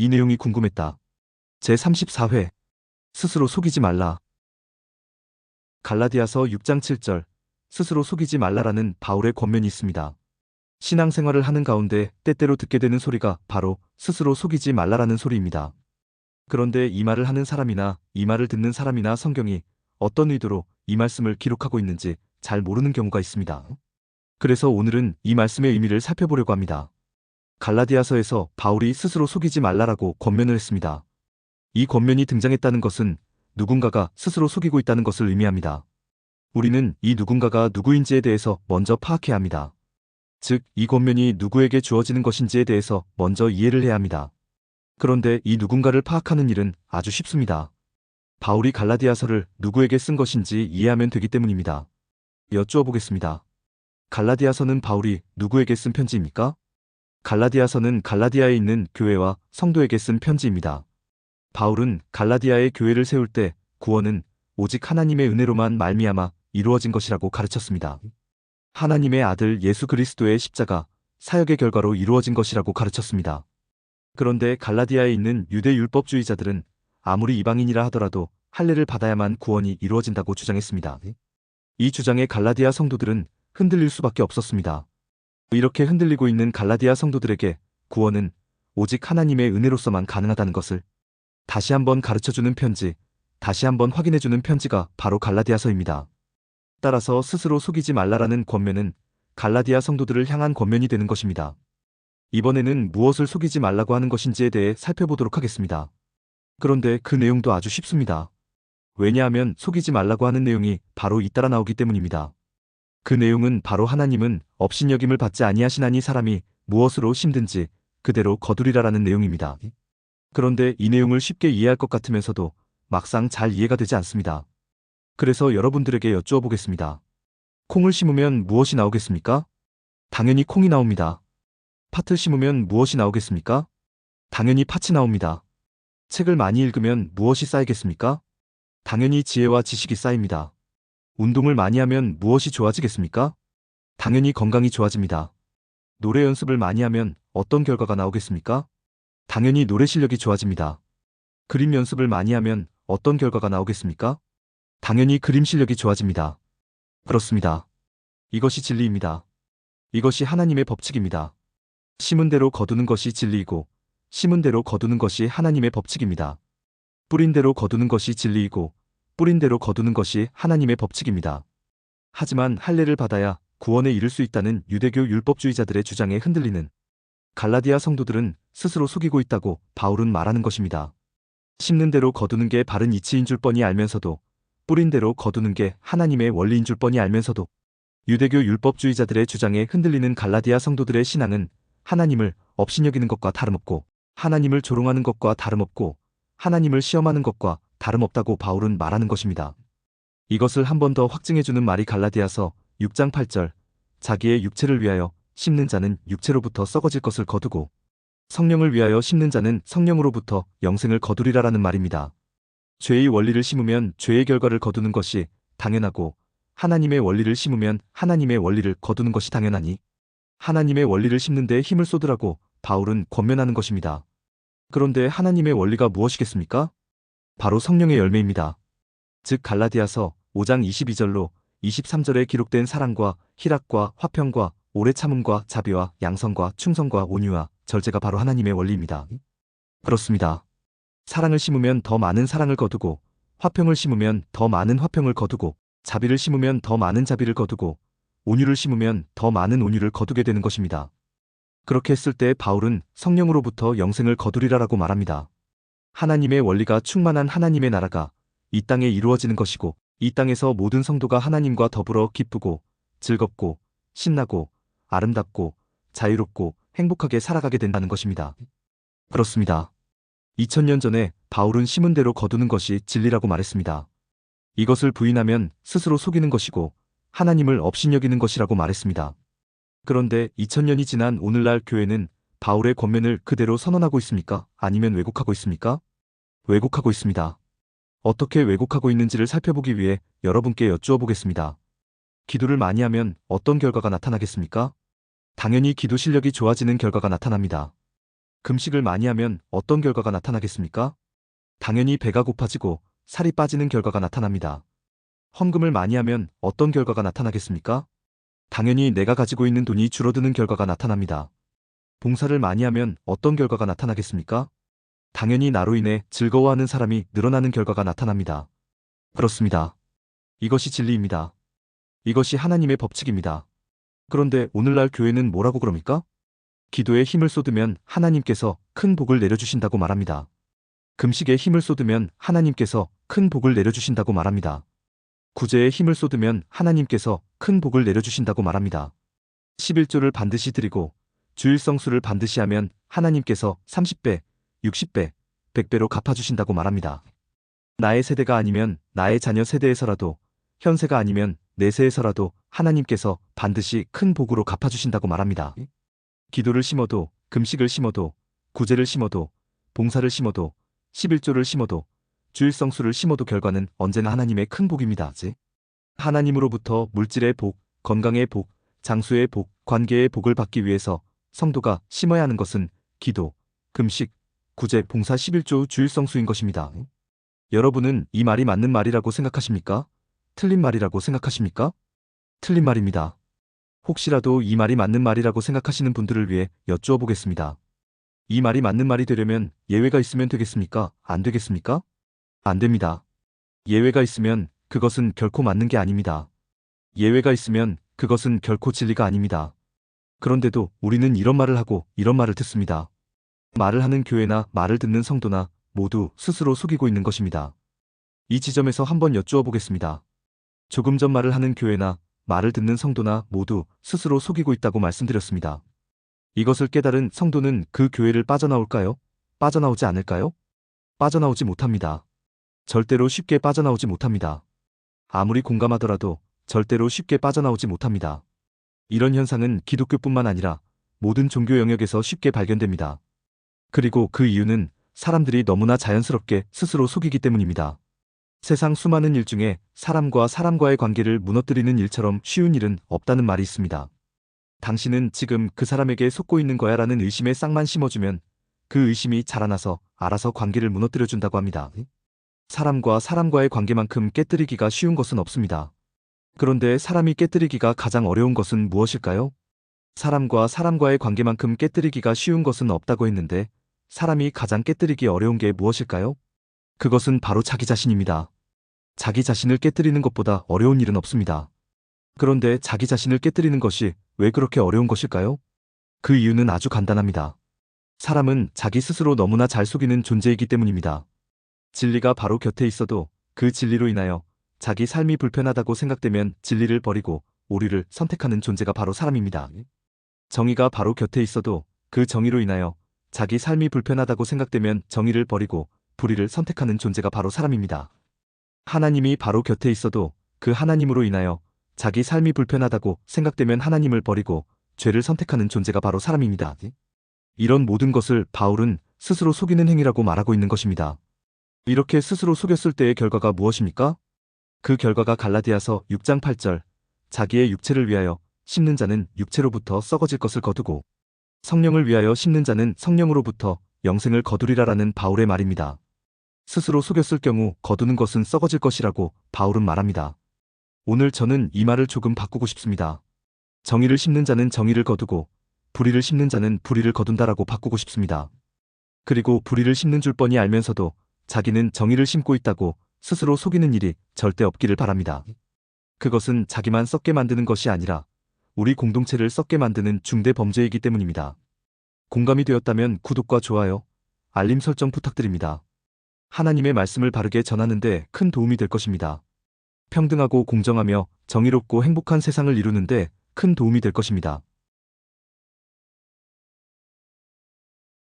이 내용이 궁금했다. 제34회 스스로 속이지 말라. 갈라디아서 6장 7절 스스로 속이지 말라라는 바울의 권면이 있습니다. 신앙생활을 하는 가운데 때때로 듣게 되는 소리가 바로 스스로 속이지 말라라는 소리입니다. 그런데 이 말을 하는 사람이나 이 말을 듣는 사람이나 성경이 어떤 의도로 이 말씀을 기록하고 있는지 잘 모르는 경우가 있습니다. 그래서 오늘은 이 말씀의 의미를 살펴보려고 합니다. 갈라디아서에서 바울이 스스로 속이지 말라라고 권면을 했습니다. 이 권면이 등장했다는 것은 누군가가 스스로 속이고 있다는 것을 의미합니다. 우리는 이 누군가가 누구인지에 대해서 먼저 파악해야 합니다. 즉, 이 권면이 누구에게 주어지는 것인지에 대해서 먼저 이해를 해야 합니다. 그런데 이 누군가를 파악하는 일은 아주 쉽습니다. 바울이 갈라디아서를 누구에게 쓴 것인지 이해하면 되기 때문입니다. 여쭈어 보겠습니다. 갈라디아서는 바울이 누구에게 쓴 편지입니까? 갈라디아서는 갈라디아에 있는 교회와 성도에게 쓴 편지입니다. 바울은 갈라디아의 교회를 세울 때 구원은 오직 하나님의 은혜로만 말미암아 이루어진 것이라고 가르쳤습니다. 하나님의 아들 예수 그리스도의 십자가 사역의 결과로 이루어진 것이라고 가르쳤습니다. 그런데 갈라디아에 있는 유대 율법주의자들은 아무리 이방인이라 하더라도 할례를 받아야만 구원이 이루어진다고 주장했습니다. 이 주장에 갈라디아 성도들은 흔들릴 수밖에 없었습니다. 이렇게 흔들리고 있는 갈라디아 성도들에게 구원은 오직 하나님의 은혜로서만 가능하다는 것을 다시 한번 가르쳐주는 편지, 다시 한번 확인해주는 편지가 바로 갈라디아서입니다. 따라서 스스로 속이지 말라라는 권면은 갈라디아 성도들을 향한 권면이 되는 것입니다. 이번에는 무엇을 속이지 말라고 하는 것인지에 대해 살펴보도록 하겠습니다. 그런데 그 내용도 아주 쉽습니다. 왜냐하면 속이지 말라고 하는 내용이 바로 잇따라 나오기 때문입니다. 그 내용은 바로 하나님은 업신여김을 받지 아니하시나니 사람이 무엇으로 힘든지 그대로 거두리라라는 내용입니다. 그런데 이 내용을 쉽게 이해할 것 같으면서도 막상 잘 이해가 되지 않습니다. 그래서 여러분들에게 여쭈어 보겠습니다. 콩을 심으면 무엇이 나오겠습니까? 당연히 콩이 나옵니다. 팥을 심으면 무엇이 나오겠습니까? 당연히 팥이 나옵니다. 책을 많이 읽으면 무엇이 쌓이겠습니까? 당연히 지혜와 지식이 쌓입니다. 운동을 많이 하면 무엇이 좋아지겠습니까? 당연히 건강이 좋아집니다. 노래 연습을 많이 하면 어떤 결과가 나오겠습니까? 당연히 노래 실력이 좋아집니다. 그림 연습을 많이 하면 어떤 결과가 나오겠습니까? 당연히 그림 실력이 좋아집니다. 그렇습니다. 이것이 진리입니다. 이것이 하나님의 법칙입니다. 심은 대로 거두는 것이 진리이고 심은 대로 거두는 것이 하나님의 법칙입니다. 뿌린 대로 거두는 것이 진리이고 뿌린 대로 거두는 것이 하나님의 법칙입니다. 하지만 할례를 받아야 구원에 이를 수 있다는 유대교 율법주의자들의 주장에 흔들리는 갈라디아 성도들은 스스로 속이고 있다고 바울은 말하는 것입니다. 심는 대로 거두는 게 바른 이치인 줄 뻔히 알면서도 뿌린 대로 거두는 게 하나님의 원리인 줄 뻔히 알면서도 유대교 율법주의자들의 주장에 흔들리는 갈라디아 성도들의 신앙은 하나님을 업신여기는 것과 다름없고 하나님을 조롱하는 것과 다름없고 하나님을 시험하는 것과 다름없다고 바울은 말하는 것입니다. 이것을 한 번 더 확증해주는 말이 갈라디아서 6장 8절 자기의 육체를 위하여 심는 자는 육체로부터 썩어질 것을 거두고 성령을 위하여 심는 자는 성령으로부터 영생을 거두리라라는 말입니다. 죄의 원리를 심으면 죄의 결과를 거두는 것이 당연하고 하나님의 원리를 심으면 하나님의 원리를 거두는 것이 당연하니 하나님의 원리를 심는 데 힘을 쏟으라고 바울은 권면하는 것입니다. 그런데 하나님의 원리가 무엇이겠습니까? 바로 성령의 열매입니다. 즉 갈라디아서 5장 22절로 23절에 기록된 사랑과 희락과 화평과 오래 참음과 자비와 양성과 충성과 온유와 절제가 바로 하나님의 원리입니다. 그렇습니다. 사랑을 심으면 더 많은 사랑을 거두고 화평을 심으면 더 많은 화평을 거두고 자비를 심으면 더 많은 자비를 거두고 온유를 심으면 더 많은 온유를 거두게 되는 것입니다. 그렇게 했을 때 바울은 성령으로부터 영생을 거두리라라고 말합니다. 하나님의 원리가 충만한 하나님의 나라가 이 땅에 이루어지는 것이고 이 땅에서 모든 성도가 하나님과 더불어 기쁘고 즐겁고 신나고 아름답고 자유롭고 행복하게 살아가게 된다는 것입니다. 그렇습니다. 2000년 전에 바울은 심은 대로 거두는 것이 진리라고 말했습니다. 이것을 부인하면 스스로 속이는 것이고 하나님을 업신여기는 것이라고 말했습니다. 그런데 2000년이 지난 오늘날 교회는 바울의 권면을 그대로 선언하고 있습니까? 아니면 왜곡하고 있습니까? 왜곡하고 있습니다. 어떻게 왜곡하고 있는지를 살펴보기 위해 여러분께 여쭈어 보겠습니다. 기도를 많이 하면 어떤 결과가 나타나겠습니까? 당연히 기도 실력이 좋아지는 결과가 나타납니다. 금식을 많이 하면 어떤 결과가 나타나겠습니까? 당연히 배가 고파지고 살이 빠지는 결과가 나타납니다. 헌금을 많이 하면 어떤 결과가 나타나겠습니까? 당연히 내가 가지고 있는 돈이 줄어드는 결과가 나타납니다. 봉사를 많이 하면 어떤 결과가 나타나겠습니까? 당연히 나로 인해 즐거워하는 사람이 늘어나는 결과가 나타납니다. 그렇습니다. 이것이 진리입니다. 이것이 하나님의 법칙입니다. 그런데 오늘날 교회는 뭐라고 그럽니까? 기도에 힘을 쏟으면 하나님께서 큰 복을 내려주신다고 말합니다. 금식에 힘을 쏟으면 하나님께서 큰 복을 내려주신다고 말합니다. 구제에 힘을 쏟으면 하나님께서 큰 복을 내려주신다고 말합니다. 11조를 반드시 드리고 주일성수를 반드시 하면 하나님께서 30배, 60배, 100배로 갚아주신다고 말합니다. 나의 세대가 아니면 나의 자녀 세대에서라도 현세가 아니면 내세에서라도 하나님께서 반드시 큰 복으로 갚아주신다고 말합니다. 기도를 심어도 금식을 심어도 구제를 심어도 봉사를 심어도 11조를 심어도 주일성수를 심어도 결과는 언제나 하나님의 큰 복입니다. 하나님으로부터 물질의 복, 건강의 복, 장수의 복, 관계의 복을 받기 위해서 성도가 심어야 하는 것은 기도, 금식, 구제, 봉사 11조 주일성수인 것입니다. 여러분은 이 말이 맞는 말이라고 생각하십니까? 틀린 말이라고 생각하십니까? 틀린 말입니다. 혹시라도 이 말이 맞는 말이라고 생각하시는 분들을 위해 여쭈어 보겠습니다. 이 말이 맞는 말이 되려면 예외가 있으면 되겠습니까? 안 되겠습니까? 안 됩니다. 예외가 있으면 그것은 결코 맞는 게 아닙니다. 예외가 있으면 그것은 결코 진리가 아닙니다. 그런데도 우리는 이런 말을 하고 이런 말을 듣습니다. 말을 하는 교회나 말을 듣는 성도나 모두 스스로 속이고 있는 것입니다. 이 지점에서 한번 여쭈어 보겠습니다. 조금 전 말을 하는 교회나 말을 듣는 성도나 모두 스스로 속이고 있다고 말씀드렸습니다. 이것을 깨달은 성도는 그 교회를 빠져나올까요? 빠져나오지 않을까요? 빠져나오지 못합니다. 절대로 쉽게 빠져나오지 못합니다. 아무리 공감하더라도 절대로 쉽게 빠져나오지 못합니다. 이런 현상은 기독교뿐만 아니라 모든 종교 영역에서 쉽게 발견됩니다. 그리고 그 이유는 사람들이 너무나 자연스럽게 스스로 속이기 때문입니다. 세상 수많은 일 중에 사람과 사람과의 관계를 무너뜨리는 일처럼 쉬운 일은 없다는 말이 있습니다. 당신은 지금 그 사람에게 속고 있는 거야 라는 의심에 싹만 심어주면 그 의심이 자라나서 알아서 관계를 무너뜨려준다고 합니다. 사람과 사람과의 관계만큼 깨뜨리기가 쉬운 것은 없습니다. 그런데 사람이 깨뜨리기가 가장 어려운 것은 무엇일까요? 사람과 사람과의 관계만큼 깨뜨리기가 쉬운 것은 없다고 했는데 사람이 가장 깨뜨리기 어려운 게 무엇일까요? 그것은 바로 자기 자신입니다. 자기 자신을 깨뜨리는 것보다 어려운 일은 없습니다. 그런데 자기 자신을 깨뜨리는 것이 왜 그렇게 어려운 것일까요? 그 이유는 아주 간단합니다. 사람은 자기 스스로 너무나 잘 속이는 존재이기 때문입니다. 진리가 바로 곁에 있어도 그 진리로 인하여 자기 삶이 불편하다고 생각되면 진리를 버리고 오류를 선택하는 존재가 바로 사람입니다. 정의가 바로 곁에 있어도 그 정의로 인하여 자기 삶이 불편하다고 생각되면 정의를 버리고 불의를 선택하는 존재가 바로 사람입니다. 하나님이 바로 곁에 있어도 그 하나님으로 인하여 자기 삶이 불편하다고 생각되면 하나님을 버리고 죄를 선택하는 존재가 바로 사람입니다. 이런 모든 것을 바울은 스스로 속이는 행위라고 말하고 있는 것입니다. 이렇게 스스로 속였을 때의 결과가 무엇입니까? 그 결과가 갈라디아서 6장 8절 자기의 육체를 위하여 심는 자는 육체로부터 썩어질 것을 거두고 성령을 위하여 심는 자는 성령으로부터 영생을 거두리라라는 바울의 말입니다. 스스로 속였을 경우 거두는 것은 썩어질 것이라고 바울은 말합니다. 오늘 저는 이 말을 조금 바꾸고 싶습니다. 정의를 심는 자는 정의를 거두고 불의를 심는 자는 불의를 거둔다라고 바꾸고 싶습니다. 그리고 불의를 심는 줄 뻔히 알면서도 자기는 정의를 심고 있다고 스스로 속이는 일이 절대 없기를 바랍니다. 그것은 자기만 썩게 만드는 것이 아니라 우리 공동체를 썩게 만드는 중대 범죄이기 때문입니다. 공감이 되었다면 구독과 좋아요, 알림 설정 부탁드립니다. 하나님의 말씀을 바르게 전하는데 큰 도움이 될 것입니다. 평등하고 공정하며 정의롭고 행복한 세상을 이루는데 큰 도움이 될 것입니다.